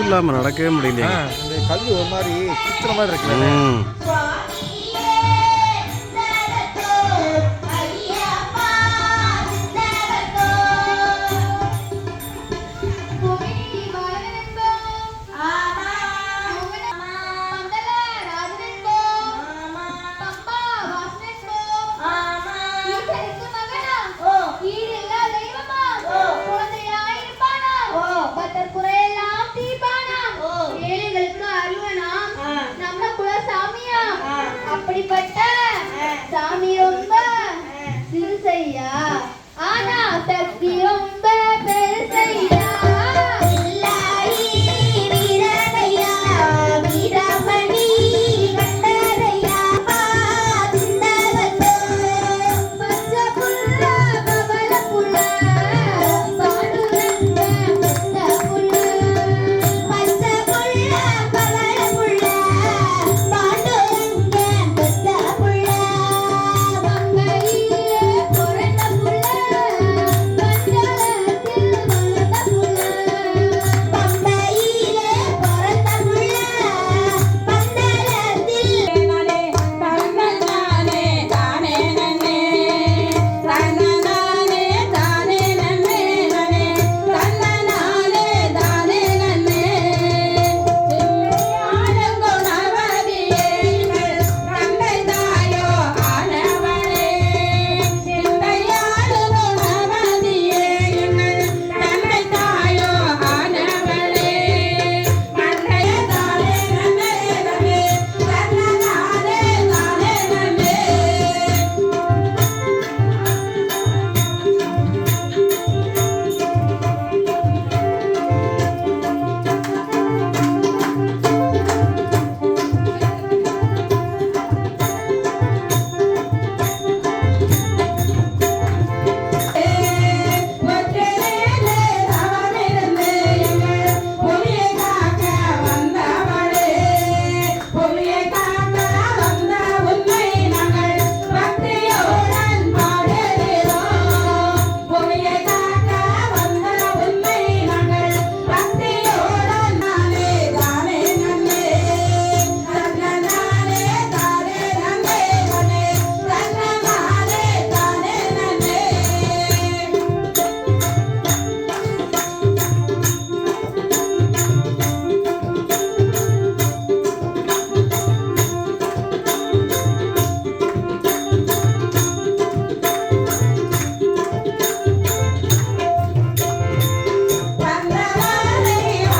இல்லாமல் நடக்கவே முடியலையே. இந்த கல் ஒரு மாதிரி சித்திர மாதிரி இருக்கு